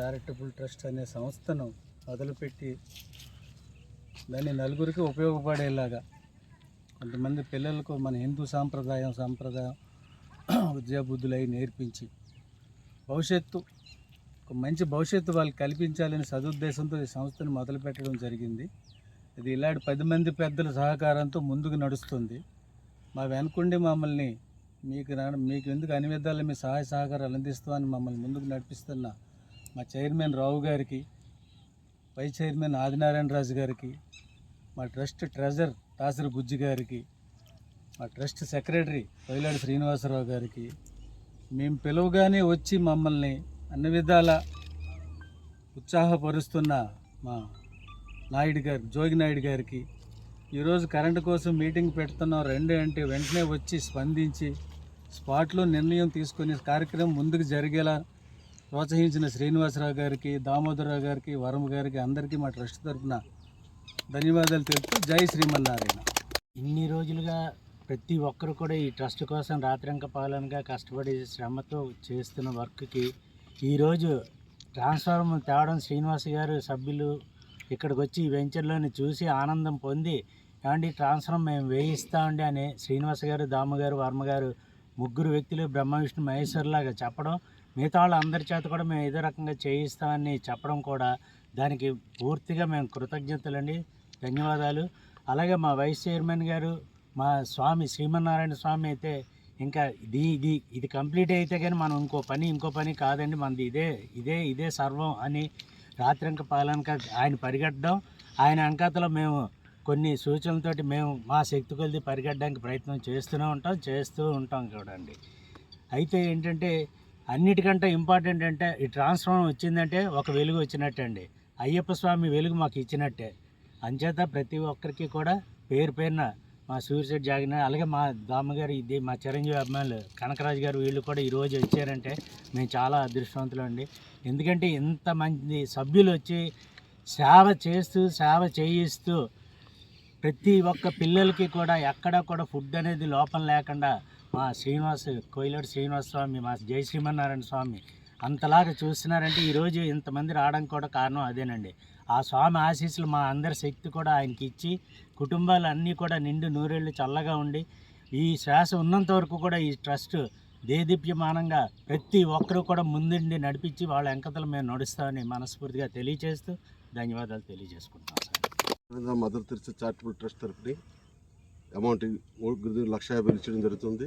Charitable trust అనే సంస్థను మొదలుపెట్టి దాన్ని నలుగురికి ఉపయోగపడేలాగా కొంతమంది పిల్లలకు మన హిందూ సాంప్రదాయం సాంప్రదాయం విద్యాబుద్ధులై నేర్పించి భవిష్యత్తు ఒక మంచి భవిష్యత్తు వాళ్ళకి కల్పించాలని సదుద్దేశంతో ఈ సంస్థను మొదలుపెట్టడం జరిగింది. ఇది ఇలాంటి పది మంది పెద్దల సహకారంతో ముందుకు నడుస్తుంది. మా వెనుకుండి మమ్మల్ని మీకు రా- మీకు ఎందుకు అన్ని విధాలు మీ సహాయ సహకారాలు అందిస్తామని మమ్మల్ని ముందుకు నడిపిస్తున్న మా చైర్మన్ రావు గారికి వైస్ చైర్మన్ ఆదినారాయణ రాజు గారికి మా ట్రస్ట్ ట్రెజర్ తాసరి బుజ్జి గారికి మా ట్రస్ట్ సెక్రటరీ వైలాడి శ్రీనివాసరావు గారికి మేము పిలువగానే వచ్చి మమ్మల్ని అన్ని విధాల ఉత్సాహపరుస్తున్న మా నాయుడు గారు జోగి నాయుడు గారికి ఈరోజు కరెంటు కోసం మీటింగ్ పెడుతున్నాం. రెండు అంటే వెంటనే వచ్చి స్పందించి స్పాట్లో నిర్ణయం తీసుకునే కార్యక్రమం ముందుకు జరిగేలా ప్రోత్సహించిన శ్రీనివాసరావు గారికి దామోదరరావు గారికి వరం గారికి అందరికీ మా ట్రస్ట్ తరఫున ధన్యవాదాలు తెలుపుతూ జై శ్రీమన్నారాయణ. ఇన్ని రోజులుగా ప్రతి ఒక్కరు కూడా ఈ ట్రస్ట్ కోసం రాత్రంక పాలనగా కష్టపడి శ్రమతో చేస్తున్న వర్క్కి ఈరోజు ట్రాన్స్ఫార్మ్ తేవడం శ్రీనివాస్ గారు సభ్యులు ఇక్కడికి వచ్చి ఈ వెంచర్లోని చూసి ఆనందం పొంది ఏమండి ట్రాన్స్ఫార్మ్ మేము వేయిస్తామండి అని శ్రీనివాస్ గారు దామగారు వర్మ గారు ముగ్గురు వ్యక్తులు బ్రహ్మ విష్ణు మహేశ్వరులాగా చెప్పడం మిగతా వాళ్ళ అందరి చేత కూడా మేము ఏదో రకంగా చేయిస్తామని చెప్పడం కూడా దానికి పూర్తిగా మేము కృతజ్ఞతలండి. ధన్యవాదాలు. అలాగే మా వైస్ చైర్మన్ గారు మా స్వామి శ్రీమన్నారాయణ స్వామి అయితే ఇంకా ఇది ఇది ఇది కంప్లీట్ అయితే కానీ మనం ఇంకో పని ఇంకో పని కాదండి. మనది ఇదే ఇదే ఇదే సర్వం అని రాత్రింక పాలనక ఆయన పరిగెట్టడం. ఆయన అంకతలో మేము కొన్ని సూచనలతోటి మేము మా శక్తి కొలిది పరిగెట్టడానికి ప్రయత్నం చేస్తూనే ఉంటాం చేస్తూ ఉంటాం చూడండి. అయితే ఏంటంటే అన్నిటికంటే ఇంపార్టెంట్ అంటే ఈ ట్రాన్స్ఫార్మర్ వచ్చిందంటే ఒక వెలుగు వచ్చినట్టే అండి అయ్యప్ప స్వామి వెలుగు మాకు ఇచ్చినట్టే. అంచేత ప్రతి ఒక్కరికి కూడా పేరు పేరున మా సూర్యశెట్ జాగిన అలాగే మా దామగారు ఇది మా చిరంజీవి అభిమానులు కనకరాజు గారు వీళ్ళు కూడా ఈరోజు వచ్చారంటే మేము చాలా అదృష్టవంతులు అండి. ఎందుకంటే ఇంతమంది సభ్యులు వచ్చి సేవ చేస్తూ సేవ చేయిస్తూ ప్రతి ఒక్క పిల్లలకి కూడా ఎక్కడ కూడా ఫుడ్ అనేది లోపం లేకుండా మా శ్రీనివాస్ కోయిలాడు శ్రీనివాస స్వామి మా జయ శ్రీమన్నారాయణ స్వామి అంతలాగా చూస్తున్నారంటే ఈరోజు ఇంతమంది రావడం కూడా కారణం అదేనండి. ఆ స్వామి ఆశీస్సులు మా అందరి శక్తి కూడా ఆయనకి ఇచ్చి కుటుంబాలు అన్నీ కూడా నిండు నూరేళ్ళు చల్లగా ఉండి ఈ శ్వాస ఉన్నంత వరకు కూడా ఈ ట్రస్ట్ దేదీప్యమానంగా ప్రతి ఒక్కరూ కూడా ముందుండి నడిపించి వాళ్ళ వెంకతలు మేము నడుస్తామని మనస్ఫూర్తిగా తెలియజేస్తూ ధన్యవాదాలు తెలియజేసుకుంటాం sir Mother Teresa charitable trust తరఫుని amount lakh యాభై ఇచ్చడం జరుగుతుంది.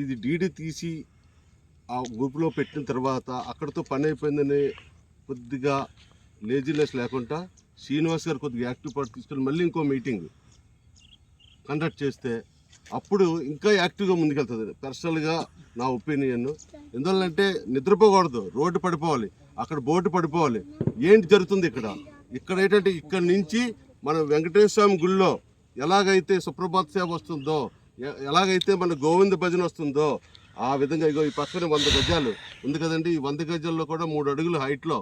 ఇది డీడీ తీసి ఆ గ్రూప్లో పెట్టిన తర్వాత అక్కడితో పని అయిపోయిందని కొద్దిగా లేజినెస్ లేకుండా శ్రీనివాస్ గారు కొద్దిగా యాక్టివ్ పార్ట్ తీసుకొని మళ్ళీ ఇంకో మీటింగ్ కండక్ట్ చేస్తే అప్పుడు ఇంకా యాక్టివ్గా ముందుకెళ్తుంది. పర్సనల్గా నా ఒపీనియన్ ఎందువల్లంటే నిద్రపోకూడదు రోడ్డు పడిపోవాలి అక్కడ బోర్డు పడిపోవాలి. ఏంటి జరుగుతుంది ఇక్కడ? ఇక్కడ ఏంటంటే ఇక్కడ నుంచి మన వెంకటేశ్వర స్వామి గుళ్ళో ఎలాగైతే సుప్రభాత్ సేవ వస్తుందో ఎలాగైతే మన గోవింద భజన వస్తుందో ఆ విధంగా ఇగో ఈ పక్కన వంద గజాలు. ఉంది కదండి ఈ వంద గజాల్లో కూడా మూడు అడుగులు హైట్లో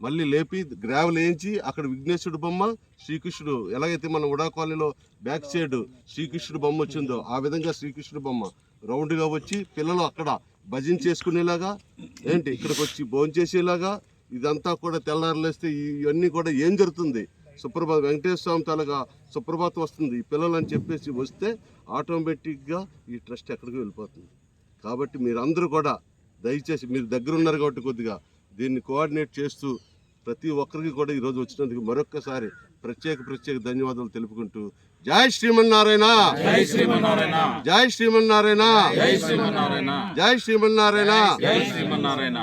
మళ్ళీ లేపి గ్రావెల్ వేయించి అక్కడ విఘ్నేశ్వరుడు బొమ్మ శ్రీకృష్ణుడు ఎలాగైతే మన ఉడా కాలనీలో బ్యాక్ సైడ్ శ్రీకృష్ణుడు బొమ్మ వచ్చిందో ఆ విధంగా శ్రీకృష్ణుడు బొమ్మ రౌండ్గా వచ్చి పిల్లలు అక్కడ భజన చేసుకునేలాగా ఏంటి ఇక్కడికి వచ్చి భోజనం చేసేలాగా ఇదంతా కూడా తెల్లారులేస్తే ఇవన్నీ కూడా ఏం జరుగుతుంది? సుప్రభాత వెంకటేశ్వర స్వామి తాలూకా సుప్రభాతం వస్తుంది. ఈ పిల్లలు అని చెప్పేసి వస్తే ఆటోమేటిక్గా ఈ ట్రస్ట్ ఎక్కడికి వెళ్ళిపోతుంది. కాబట్టి మీరందరూ కూడా దయచేసి మీరు దగ్గర ఉన్నారు కాబట్టి కొద్దిగా దీన్ని కోఆర్డినేట్ చేస్తూ ప్రతి ఒక్కరికి కూడా ఈరోజు వచ్చినందుకు మరొక్కసారి ప్రత్యేక ప్రత్యేక ధన్యవాదాలు తెలుపుకుంటూ జై శ్రీమన్నారాయణ! జై శ్రీమన్నారాయణ! జై శ్రీమన్నారాయణ! జై శ్రీమన్నారాయణ! జై శ్రీమన్నారాయణ! జై శ్రీమన్నారాయణ!